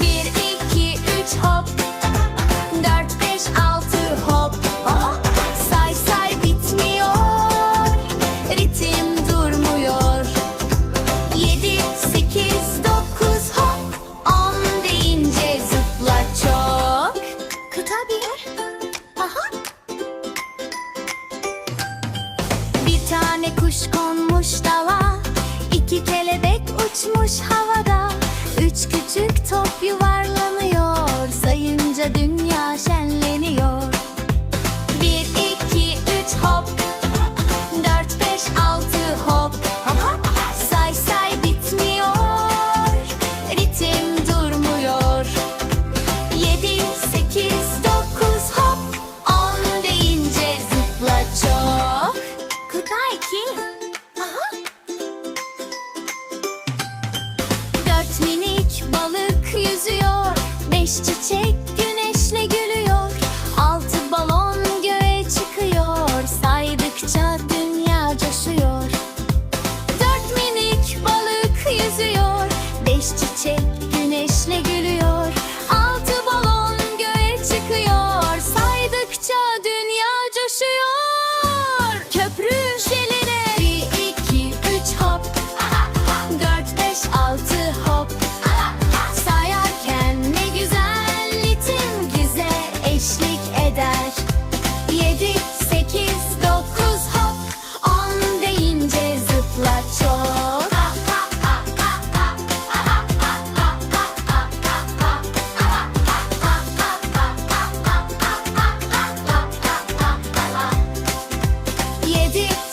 Bir, iki, üç hop. Dört, beş, altı hop. Say say bitmiyor. Ritim durmuyor. Yedi, sekiz, dokuz hop. On deyince zıpla çok. Kıta bir. Aha. Bir tane kuş konmuş dala İki kelebek uçmuş havada. Üç küçük top yuvarlanıyor. Sayınca dünya şenleniyor. Bir, iki, üç hop. Dört, beş, altı hop. Say say bitmiyor. Ritim durmuyor. Yedi, sekiz, dokuz hop. On deyince zıpla Kırk iki Aha. to take Иди